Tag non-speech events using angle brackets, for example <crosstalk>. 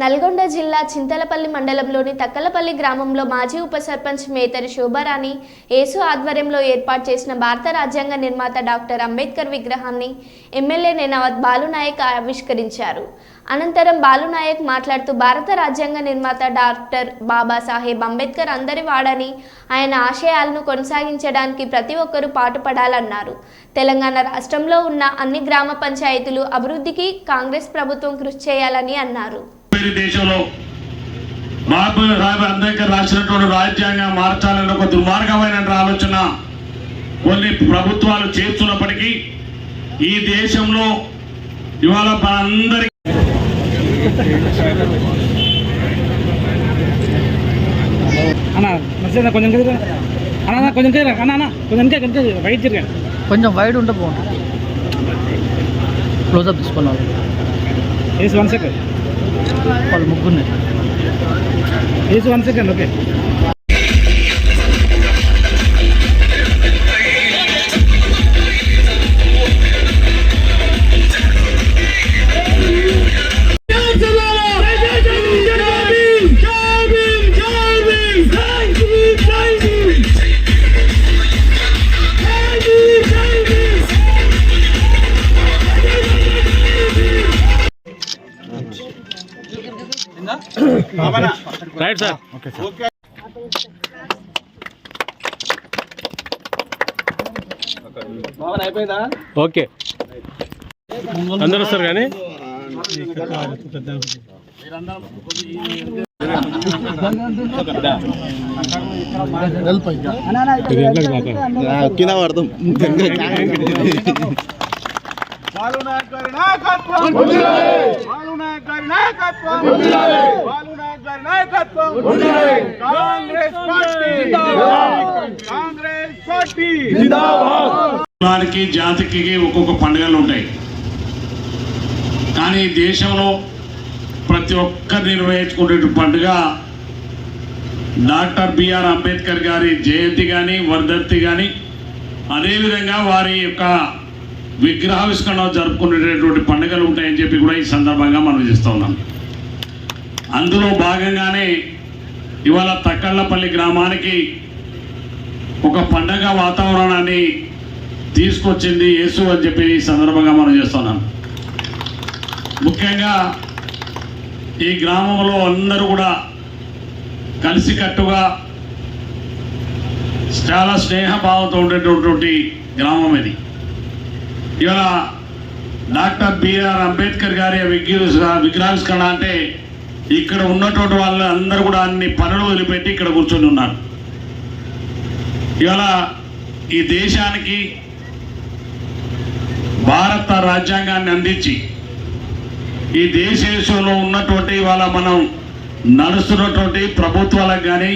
నల్గొండ జిల్లా చింతలపల్లి మండలంలోని తక్కలపల్లి గ్రామంలో మాజీ ఉప సర్పంచ్ మేతరి శోభారాణి ఏసు ఆధ్వర్యంలో ఏర్పాటు చేసిన భారత రాజ్యాంగ నిర్మాత డాక్టర్ అంబేద్కర్ విగ్రహాన్ని ఎమ్మెల్యే నేనావత్ బాలునాయక్ ఆవిష్కరించారు. అనంతరం బాలునాయక్ మాట్లాడుతూ భారత రాజ్యాంగ నిర్మాత డాక్టర్ బాబాసాహెబ్ అంబేద్కర్ అందరి వాడని ఆయన ఆశయాలను కొనసాగించడానికి ప్రతి ఒక్కరూ పాటుపడాలన్నారు. తెలంగాణ రాష్ట్రంలో ఉన్న అన్ని గ్రామ పంచాయతీలు అభివృద్ధికి కాంగ్రెస్ ప్రభుత్వం కృషి చేయాలని అన్నారు. దేశంలో సాహెబ్ అంబేద్కర్ రాసినటువంటి రాజ్యాంగం మార్చాలని ఒక దుర్మార్గమైన ఆలోచన. కొన్ని ప్రభుత్వాలు చేస్తున్నప్పటికీ ఈ దేశంలో ఇవాళ అందరి కొంచెం అన్న కొంచెం కదా అన్న అన్న కొంచెం వైట్ కొంచెం వైడ్ ఉంటే బాగుంటుంది. క్లోజప్ తీసుకున్నాం ఏసి వన్ సెకండ్ వాళ్ళు ముగ్గురు AC one second okay. Right sir okay అందరూ వస్తారు కానీ? కింద పడతాం <laughs> <laughs> బాలునాయక్ నాయకత్వం! నాయకత్వం! నాయకత్వం! కాంగ్రెస్ పార్టీ! కాంగ్రెస్ పార్టీ! కులానికి జాతికి ఒక్కొక్క పండుగలు ఉంటాయి. కానీ దేశంలో ప్రతి ఒక్కరు నిర్వహించుకునే పండుగ డాక్టర్ బిఆర్ అంబేద్కర్ గారి జయంతి కానీ వర్ధంతి కానీ అదేవిధంగా వారి యొక్క విగ్రహావిష్కరణ జరుపుకునేటటువంటి పండుగలు ఉంటాయని చెప్పి కూడా ఈ సందర్భంగా మనం చేస్తూ ఉన్నాం. అందులో భాగంగానే ఇవాళ తక్కళ్ళపల్లి గ్రామానికి ఒక పండగ వాతావరణాన్ని తీసుకొచ్చింది యేసు అని చెప్పి ఈ సందర్భంగా మనం చేస్తున్నాం ముఖ్యంగా ఈ గ్రామంలో అందరూ కూడా కలిసికట్టుగా చాలా స్నేహభావంతో ఉండేటటువంటి గ్రామం ఇది. ఇవాళ డాక్టర్ బిఆర్ అంబేద్కర్ గారి విగ్రహ విగ్రహావిష్కరణ అంటే ఇక్కడ ఉన్నటువంటి వాళ్ళు అందరూ కూడా అన్ని పనులు వదిలిపెట్టి ఇక్కడ కూర్చొని ఉన్నారు. ఇవాళ ఈ దేశానికి భారత రాజ్యాంగాన్ని అందించి ఈ దేశంలో ఉన్నటువంటి ఇవాళ మనం నడుస్తున్నటువంటి ప్రభుత్వాలకు కానీ